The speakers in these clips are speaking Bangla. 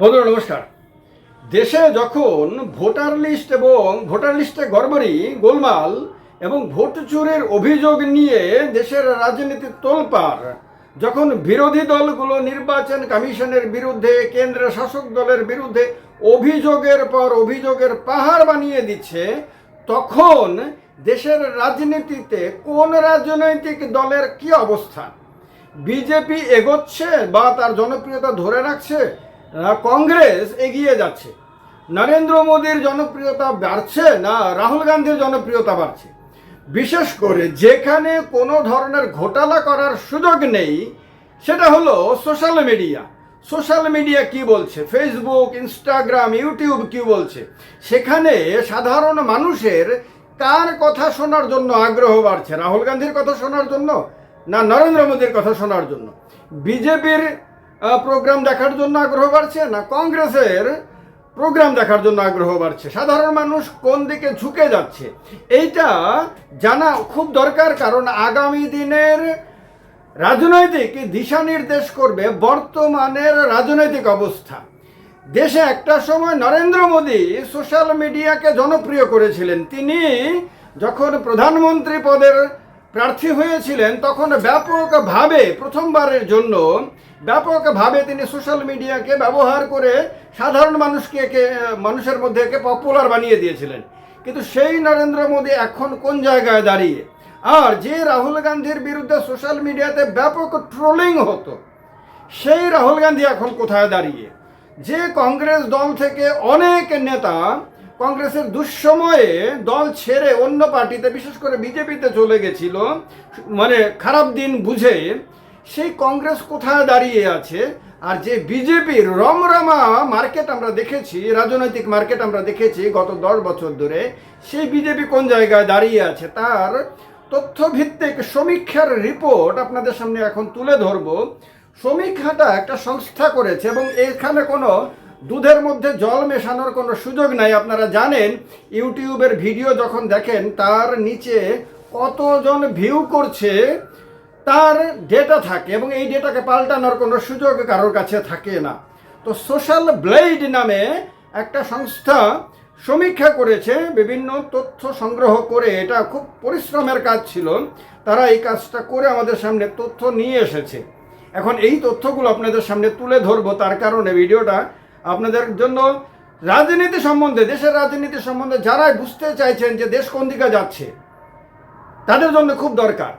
বন্ধুরা, নমস্কার। দেশে যখন ভোটার লিস্ট এবং ভোটার লিস্টে গড়বড়ি, গোলমাল এবং ভোট চুরির অভিযোগ নিয়ে দেশের রাজনীতি তোলপাড়, যখন বিরোধী দলগুলো নির্বাচন কমিশনের বিরুদ্ধে কেন্দ্রের শাসক দলের বিরুদ্ধে অভিযোগের পর অভিযোগের পাহাড় বানিয়ে দিচ্ছে, তখন দেশের রাজনীতিতে কোন রাজনৈতিক দলের কি অবস্থান? বিজেপি এগোচ্ছে বা তার জনপ্রিয়তা ধরে রাখছে? কংগ্রেস এগিয়ে যাচ্ছে। নরেন্দ্র মোদীর জনপ্রিয়তা বাড়ছে না রাহুল গান্ধীর জনপ্রিয়তা বাড়ছে? বিশেষ করে যেখানে কোনো ধরনের ঘোটালা করার সুযোগ নেই, সেটা হলো সোশ্যাল মিডিয়া। সোশ্যাল মিডিয়া কি বলছে? ফেসবুক, ইনস্টাগ্রাম, ইউটিউব কি বলছে? সেখানে সাধারণ মানুষের কার কথা শোনার জন্য আগ্রহ বাড়ছে? রাহুল গান্ধীর কথা শোনার জন্য না নরেন্দ্র মোদীর কথা শোনার জন্য? বিজেপির প্রোগ্রাম দেখার জন্য আগ্রহ বাড়ছে না কংগ্রেসের প্রোগ্রাম দেখার জন্য আগ্রহ বাড়ছে? সাধারণ মানুষ কোন দিকে ঝুঁকে যাচ্ছে? এইটা জানা খুব দরকার, কারণ আগামী দিনের রাজনৈতিক দিশা নির্দেশ করবে বর্তমানের রাজনৈতিক অবস্থা। দেশে একটা সময় নরেন্দ্র মোদী সোশ্যাল মিডিয়াকে জনপ্রিয় করেছিলেন। তিনি যখন প্রধানমন্ত্রী পদের প্রার্থী হয়েছিলেন তখন ব্যাপকভাবে, প্রথমবারের জন্য ব্যাপকভাবে তিনি সোশ্যাল মিডিয়াকে ব্যবহার করে সাধারণ মানুষকে একে- মানুষের মধ্যে একে পপুলার বানিয়ে দিয়েছিলেন। কিন্তু সেই নরেন্দ্র মোদী এখন কোন জায়গায় দাঁড়িয়ে? আর যে রাহুল গান্ধীর বিরুদ্ধে সোশ্যাল মিডিয়াতে ব্যাপক ট্রোলিং হতো, সেই রাহুল গান্ধী এখন কোথায় দাঁড়িয়ে? যে কংগ্রেস দল থেকে অনেক নেতা কংগ্রেসের দুঃসময়ে দল ছেড়ে অন্য পার্টিতে, বিশেষ করে বিজেপিতে চলে গেছিল। মানে খারাপ দিন বুঝে সেই কংগ্রেস কোথায় দাঁড়িয়ে আছে? আর যে বিজেপির রমরমা মার্কেট আমরা দেখেছি, রাজনৈতিক মার্কেট আমরা দেখেছি গত দশ বছর ধরে, সেই বিজেপি কোন জায়গায় দাঁড়িয়ে আছে তার তথ্যভিত্তিক সমীক্ষার রিপোর্ট আপনাদের সামনে এখন তুলে ধরবো। সমীক্ষাটা একটা সংস্থা করেছে এবং এখানে কোনো দুধের মধ্যে জল মেশানোর কোনো সুযোগ নাই। আপনারা জানেন, ইউটিউবের ভিডিও যখন দেখেন, তার নিচে কতজন ভিউ করছে, তার ডেটা থাকে এবং এই ডেটাকে পাল্টানোর কোনো সুযোগ কারোর কাছে থাকে না। তো সোশ্যাল ব্লেড নামে একটা সংস্থা সমীক্ষা করেছে, বিভিন্ন তথ্য সংগ্রহ করে, এটা খুব পরিশ্রমের কাজ ছিল, তারা এই কাজটা করে আমাদের সামনে তথ্য নিয়ে এসেছে। এখন এই তথ্যগুলো আপনাদের সামনে তুলে ধরবো, তার কারণে ভিডিওটা আপনাদের জন্য রাজনীতি সম্বন্ধে, দেশের রাজনীতি সম্বন্ধে যারাই বুঝতে চাইছেন যে দেশ কোন দিকে যাচ্ছে, তাদের জন্য খুব দরকার।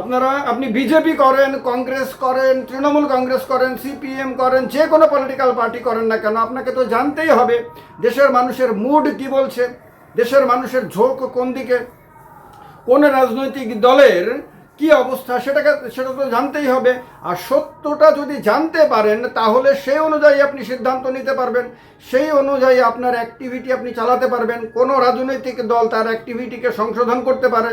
আপনারা, আপনি বিজেপি করেন, কংগ্রেস করেন, তৃণমূল কংগ্রেস করেন, সিপিএম করেন, যে কোনো পলিটিক্যাল পার্টি করেন না কেন, আপনাকে তো জানতেই হবে দেশের মানুষের মুড কি বলছে, দেশের মানুষের ঝোঁক কোন দিকে, কোন রাজনৈতিক দলের কি অবস্থা? সেটাকে, সেটা তো জানতেই হবে। আর সত্যটা যদি জানতে পারেন, তাহলে সেই অনুযায়ী আপনি সিদ্ধান্ত নিতে পারবেন। সেই অনুযায়ী আপনার অ্যাক্টিভিটি আপনি চালাতে পারবেন। কোনো রাজনৈতিক দল তার অ্যাক্টিভিটিকে সংশোধন করতে পারে,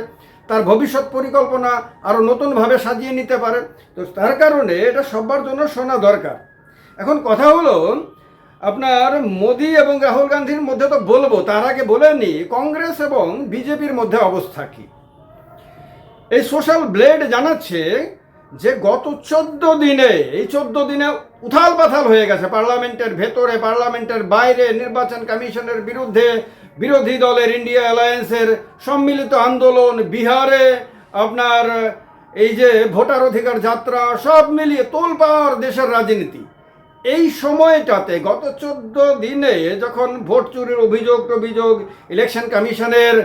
তার ভবিষ্যৎ পরিকল্পনা আরও নতুনভাবে সাজিয়ে নিতে পারে। তো তার কারণে এটা সবার জন্য শোনা দরকার। এখন কথা হলো, আপনার মোদি এবং রাহুল গান্ধীর মধ্যে তো বলব, তার আগে বলে নি, কংগ্রেস এবং বিজেপির মধ্যে অবস্থা কী? এই সোশ্যাল ব্লেড জানাচ্ছে যে গত চোদ্দ দিনে, এই চোদ্দ দিনে উথাল পাথাল হয়ে গেছে পার্লামেন্টের ভেতরে, পার্লামেন্টের বাইরে, নির্বাচন কমিশনের বিরুদ্ধে বিরোধী দলের ইন্ডিয়া অ্যালায়েন্সের সম্মিলিত আন্দোলন, বিহারে আপনার এই যে ভোটার অধিকার যাত্রা, সব মিলিয়ে তোলপাড় দেশের রাজনীতি। এই সময়টাতে গত চোদ্দ দিনে যখন ভোট চুরির অভিযোগ টভিযোগ ইলেকশন কমিশনের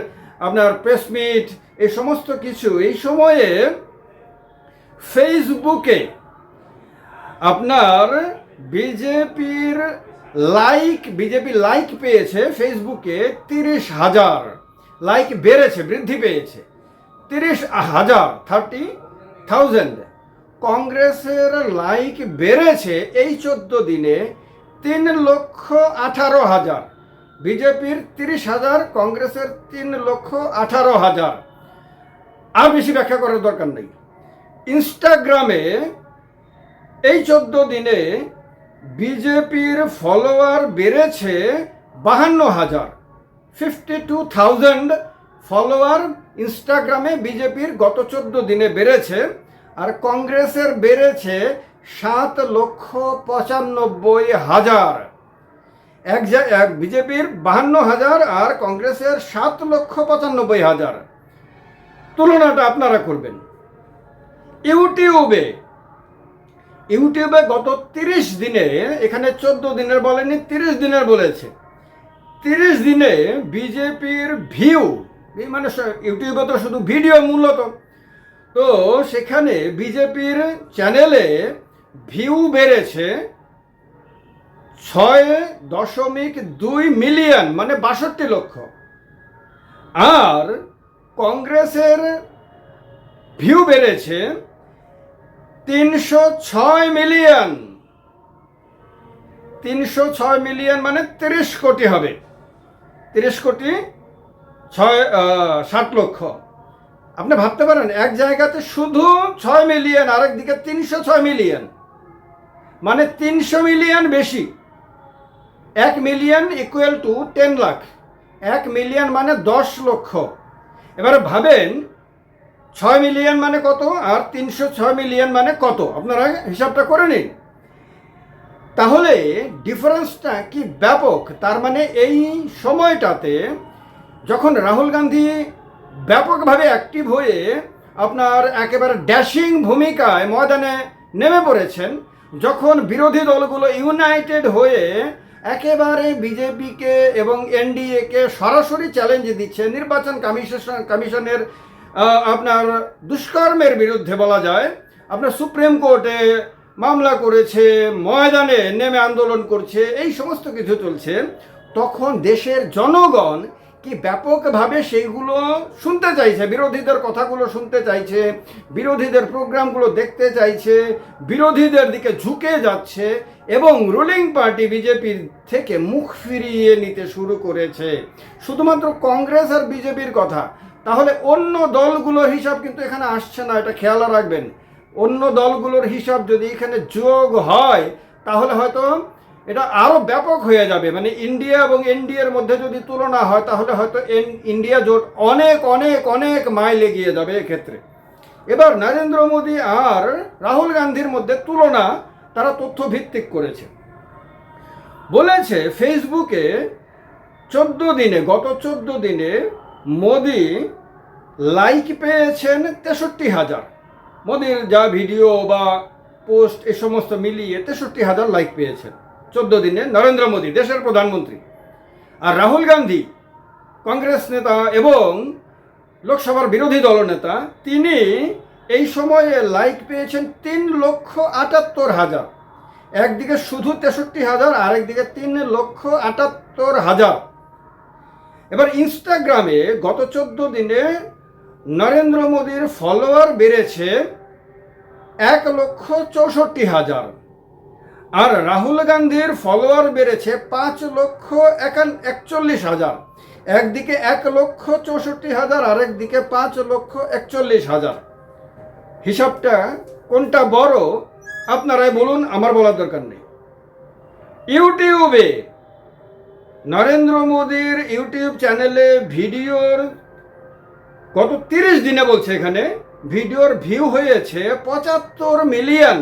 আপনার প্রেস মিট এই সমস্ত কিছু, এই সময়ে ফেসবুকে আপনার বিজেপির লাইক বিজেপি লাইক পেয়েছে ফেসবুকে তিরিশ হাজার। লাইক বেড়েছে, বৃদ্ধি পেয়েছে। তিরিশ হাজার থার্টি থাউজেন্ড কংগ্রেসের লাইক বেড়েছে এই চোদ্দ দিনে তিন লক্ষ আঠারো হাজার। বিজেপির তিরিশ হাজার, কংগ্রেসের তিন লক্ষ আঠারো হাজার। আর বেশি ব্যাখ্যা করার দরকার নেই। ইনস্টাগ্রামে এই চোদ্দ দিনে বিজেপির ফলোয়ার বেড়েছে বাহান্ন হাজার। ফিফটি টু থাউজেন্ড ফলোয়ার ইনস্টাগ্রামে বিজেপির গত চোদ্দ দিনে বেড়েছে আর কংগ্রেসের বেড়েছে সাত লক্ষ পঁচানব্বই হাজার। এক এক বিজেপির বাহান্ন হাজার আর কংগ্রেসের সাত লক্ষ পঁচানব্বই হাজার। তুলনাটা আপনারা করবেন। ইউটিউবে ইউটিউবে গত তিরিশ দিনে, এখানে চোদ্দ দিনের বলেনি, তিরিশ দিনের বলেছে। তিরিশ দিনে বিজেপির ভিউ মানে ইউটিউবে তো শুধু ভিডিও মূলত, তো সেখানে বিজেপির চ্যানেলে ভিউ বেড়েছে ছয় দশমিক দুই মিলিয়ন মানে বাষট্টি লক্ষ। আর কংগ্রেসের ভিউ বেড়েছে তিনশো ছয় মিলিয়ন। তিনশো ছয় মিলিয়ন মানে তিরিশ কোটি হবে। তিরিশ কোটি ছয় ষাট লক্ষ। আপনি ভাবতে পারেন, এক জায়গাতে শুধু ছয় মিলিয়ন, আরেক দিকে তিনশো ছয় মিলিয়ন। মানে তিনশো মিলিয়ন বেশি। এক million equal to ten lakh এক মিলিয়ন মানে দশ লক্ষ। এবারে ভাবেন, ছয় মিলিয়ন মানে কত আর তিনশো ছয় মিলিয়ন মানে কত? আপনারা হিসাবটা করে নিন। তাহলে ডিফারেন্সটা কি ব্যাপক? তার মানে এই সময়টাতে যখন রাহুল গান্ধী ব্যাপকভাবে অ্যাক্টিভ হয়ে আপনার একেবারে ড্যাশিং ভূমিকায় ময়দানে নেমে পড়েছেন, যখন বিরোধী দলগুলো ইউনাইটেড হয়ে একেবারে বিজেপিকে এবং এনডিএকে সরাসরি চ্যালেঞ্জ দিচ্ছে নির্বাচন কমিশন কমিশনের আপনার দুষ্কর্মের বিরুদ্ধে বলা যায়। আপনার সুপ্রিম কোর্টে মামলা করেছে, ময়দানে নেমে আন্দোলন করছে, এই সমস্ত কিছু চলছে। তখন দেশের জনগণ কি ব্যাপকভাবে সেইগুলো শুনতে চাইছে, বিরোধীদের কথাগুলো শুনতে চাইছে, বিরোধীদের প্রোগ্রামগুলো দেখতে চাইছে, বিরোধীদের দিকে ঝুঁকে যাচ্ছে এবং রুলিং পার্টি বিজেপির থেকে মুখ ফিরিয়ে নিতে শুরু করেছে। শুধুমাত্র কংগ্রেস আর বিজেপির কথা, তাহলে অন্য দলগুলোর হিসাব কিন্তু এখানে আসছে না, এটা খেয়াল রাখবেন। অন্য দলগুলোর হিসাব যদি এখানে যোগ হয়, তাহলে হয়তো এটা আরও ব্যাপক হয়ে যাবে। মানে ইন্ডিয়া এবং এনডিএর মধ্যে যদি তুলনা হয়, তাহলে হয়তো ইন্ডিয়া জোট অনেক অনেক অনেক মাইল এগিয়ে যাবে এক্ষেত্রে। এবার নরেন্দ্র মোদী আর রাহুল গান্ধীর মধ্যে তুলনা তারা তথ্য ভিত্তিক করেছে। বলেছে, ফেসবুকে চোদ্দ দিনে, গত চোদ্দ দিনে মোদি লাইক পেয়েছেন তেষট্টি হাজার। মোদির যা ভিডিও বা পোস্ট, এ সমস্ত মিলিয়ে তেষট্টি হাজার লাইক পেয়েছেন। চোদ্দ দিনে নরেন্দ্র মোদী, দেশের প্রধানমন্ত্রী। আর রাহুল গান্ধী, কংগ্রেস নেতা এবং লোকসভার বিরোধী দলনেতা তিনি এই সময়ে লাইক পেয়েছেন তিন লক্ষ আটাত্তর হাজার। একদিকে শুধু তেষট্টি হাজার, আরেকদিকে তিন লক্ষ আটাত্তর হাজার। এবার ইনস্টাগ্রামে গত চোদ্দ দিনে নরেন্দ্র মোদীর ফলোয়ার বেড়েছে এক লক্ষ চৌষট্টি হাজার। আর রাহুল গান্ধীর ফলোয়ার বেড়েছে পাঁচ লক্ষ একান একচল্লিশ হাজার। একদিকে এক লক্ষ চৌষট্টি হাজার, আরেকদিকে পাঁচ লক্ষ একচল্লিশ হাজার। হিসাবটা কোনটা বড়, আপনারাই বলুন, আমার বলার দরকার নেই। ইউটিউবে নরেন্দ্র মোদীর ইউটিউব চ্যানেলে ভিডিওর গত তিরিশ দিনে বলছে এখানে, ভিডিওর ভিউ হয়েছে পঁচাত্তর মিলিয়ন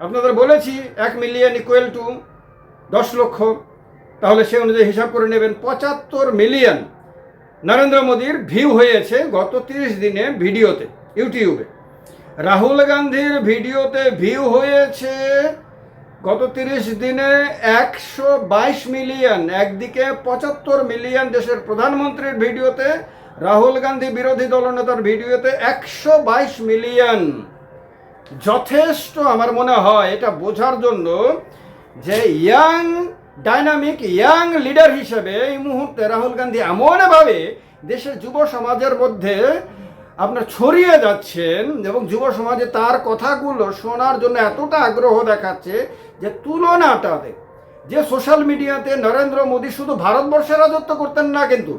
আপনাদের বলেছি, এক মিলিয়ন ইকুয়াল টু দশ লক্ষ। তাহলে সে অনুযায়ী হিসাব করে নেবেন, পঁচাত্তর মিলিয়ন নরেন্দ্র মোদীর ভিউ হয়েছে গত তিরিশ দিনে ভিডিওতে, ইউটিউবে। রাহুল গান্ধীর ভিডিওতে ভিউ হয়েছে গত তিরিশ দিনে একশো বাইশ মিলিয়ন একদিকে পঁচাত্তর মিলিয়ন দেশের প্রধানমন্ত্রীর ভিডিওতে, রাহুল গান্ধী বিরোধী দলনেতার ভিডিওতে একশো বাইশ মিলিয়ন যথেষ্ট আমার মনে হয় এটা বোঝার জন্য যে ইয়াং, ডাইনামিক ইয়াং লিডার হিসেবে এই মুহূর্তে রাহুল গান্ধী এমনভাবে দেশের যুব সমাজের মধ্যে আপনার ছড়িয়ে যাচ্ছেন এবং যুব সমাজে তার কথাগুলো শোনার জন্য এতটা আগ্রহ দেখাচ্ছে যে তুলনাটাতে যে সোশ্যাল মিডিয়াতে নরেন্দ্র মোদী শুধু ভারতবর্ষে রাজত্ব করতেন না কিন্তু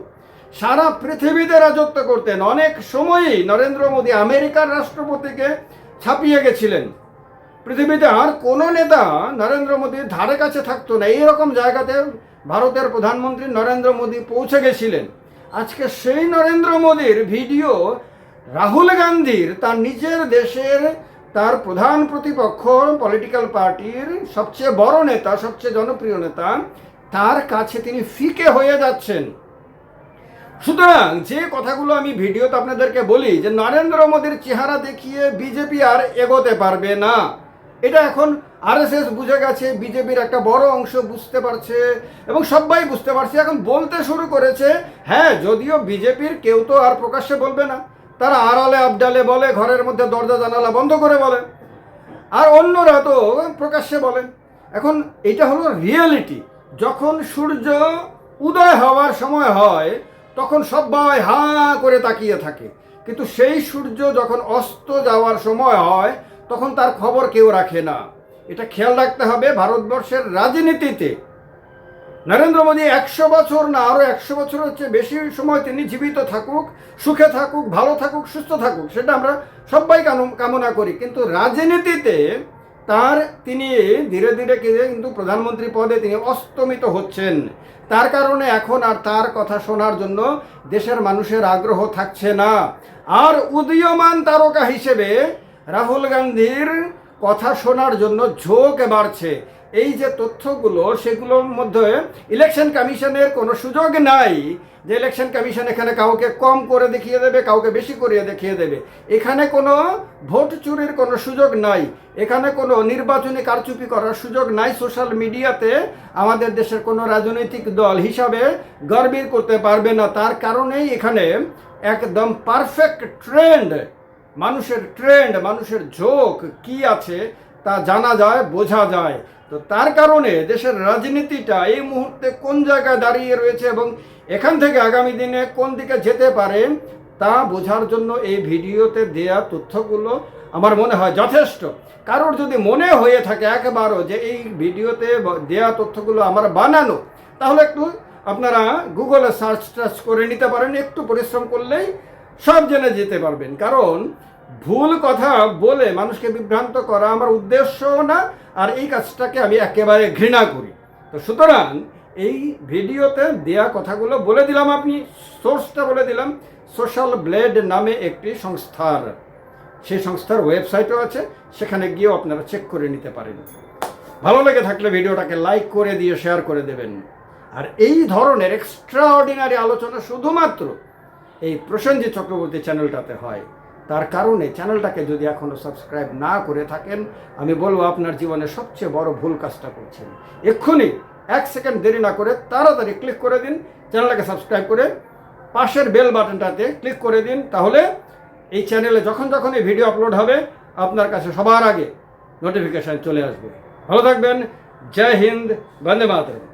সারা পৃথিবীতে রাজত্ব করতেন। অনেক সময়ই নরেন্দ্র মোদী আমেরিকার রাষ্ট্রপতিকে ছাপিয়ে গেছিলেন। পৃথিবীতে আর কোনো নেতা নরেন্দ্র মোদীর ধারে কাছে থাকতো না। এইরকম জায়গাতে ভারতের প্রধানমন্ত্রী নরেন্দ্র মোদী পৌঁছে গেছিলেন। আজকে সেই নরেন্দ্র মোদীর ভিডিও রাহুল গান্ধীর, তার নিজের দেশের, তার প্রধান প্রতিপক্ষ পলিটিক্যাল পার্টির সবচেয়ে বড় নেতা, সবচেয়ে জনপ্রিয় নেতা, তার কাছে তিনি ফিকে হয়ে যাচ্ছেন। সুতরাং যে কথাগুলো আমি ভিডিওতে আপনাদেরকে বলি যে নরেন্দ্র মোদীর চেহারা দেখিয়ে বিজেপি আর এগোতে পারবে না। এটা এখন আরএসএস বুঝে গেছে, বিজেপির একটা বড় অংশ বুঝতে পারছে এবং সবাই বুঝতে পারছে। এখন বলতে শুরু করেছে হ্যাঁ যদিও বিজেপির কেউ তো আর প্রকাশ্যে বলবে না। তারা আড়ালে আবডালে বলে, ঘরের মধ্যে দরজা জানালা বন্ধ করে বলে। আর অন্যরা তো প্রকাশ্যে বলেন এখন এটা হলো রিয়েলিটি যখন সূর্য উদয় হওয়ার সময় হয় তখন সবাই হা করে তাকিয়ে থাকে। কিন্তু সেই সূর্য যখন অস্ত যাওয়ার সময় হয়, তখন তার খবর কেউ রাখে না। এটা খেয়াল রাখতে হবে ভারতবর্ষের রাজনীতিতে। নরেন্দ্র মোদী একশো বছর না আরও একশো বছর হচ্ছে বেশি সময় তিনি জীবিত থাকুক, সুখে থাকুক, ভালো থাকুক, সুস্থ থাকুক, সেটা আমরা সবাই কাম- কামনা করি। কিন্তু রাজনীতিতে তার তিনি ধীরে ধীরে কিন্তু প্রধানমন্ত্রী পদে তিনি অস্তমিত হচ্ছেন। তার কারণে এখন আর তার কথা শোনার জন্য দেশের মানুষের আগ্রহ থাকছে না। আর উদীয়মান তারকা হিসেবে রাহুল গান্ধীর কথা শোনার জন্য ঝোঁক বাড়ছে। এই যে তথ্যগুলো, সেগুলোর মধ্যে ইলেকশন কমিশনের কোনো সুযোগ নাই যে ইলেকশন কমিশন এখানে কাউকে কম করে দেখিয়ে দেবে, কাউকে বেশি করিয়ে দেখিয়ে দেবে। এখানে কোনো ভোট চুরির কোনো সুযোগ নাই। এখানে কোনো নির্বাচনী কারচুপি করার সুযোগ নাই। সোশ্যাল মিডিয়াতে আমাদের দেশের কোনো রাজনৈতিক দল হিসাবে গর্বির করতে পারবে না। তার কারণেই এখানে একদম পারফেক্ট ট্রেন্ড মানুষের ট্রেন্ড মানুষের ঝোঁক কি আছে তা জানা যায়, বোঝা যায়। তো তার কারণে দেশের রাজনীতিটা এই মুহূর্তে কোন জায়গায় দাঁড়িয়ে রয়েছে এবং এখান থেকে আগামী দিনে কোন দিকে যেতে পারে, তা বোঝার জন্য এই ভিডিওতে দেয়া তথ্যগুলো আমার মনে হয় যথেষ্ট। কারোর যদি মনে হয়ে থাকে একবারও যে এই ভিডিওতে দেয়া তথ্যগুলো আমার বানানো, তাহলে একটু আপনারা গুগলে সার্চ টার্চ করে নিতে পারেন, একটু পরিশ্রম করলেই সব জেনে যেতে পারবেন। কারণ ভুল কথা বলে মানুষকে বিভ্রান্ত করা আমার উদ্দেশ্য না, আর এই কাজটাকে আমি একেবারে ঘৃণা করি। তো সুতরাং এই ভিডিওতে দেয়া কথাগুলো বলে দিলাম আপনি, সোর্সটা বলে দিলাম। সোশ্যাল ব্লেড নামে একটি সংস্থার, সেই সংস্থার ওয়েবসাইটও আছে, সেখানে গিয়েও আপনারা চেক করে নিতে পারেন। ভালো লেগে থাকলে ভিডিওটাকে লাইক করে দিয়ে, শেয়ার করে দেবেন। আর এই ধরনের এক্সট্রা অর্ডিনারি আলোচনা শুধুমাত্র এই প্রসেনজিৎ চক্রবর্তী চ্যানেলটাতে হয়। তার কারণে চ্যানেলটাকে যদি এখনও সাবস্ক্রাইব না করে থাকেন, আমি বলব আপনার জীবনে সবচেয়ে বড় ভুল কাজটা করছেন। এক্ষুনি এক সেকেন্ড দেরি না করে তাড়াতাড়ি ক্লিক করে দিন, চ্যানেলটাকে সাবস্ক্রাইব করে পাশের বেল বাটনটাতে ক্লিক করে দিন, তাহলে এই চ্যানেলে যখন যখন এই ভিডিও আপলোড হবে, আপনার কাছে সবার আগে নোটিফিকেশান চলে আসবে। ভালো থাকবেন, জয় হিন্দ, বন্দে মাতরম।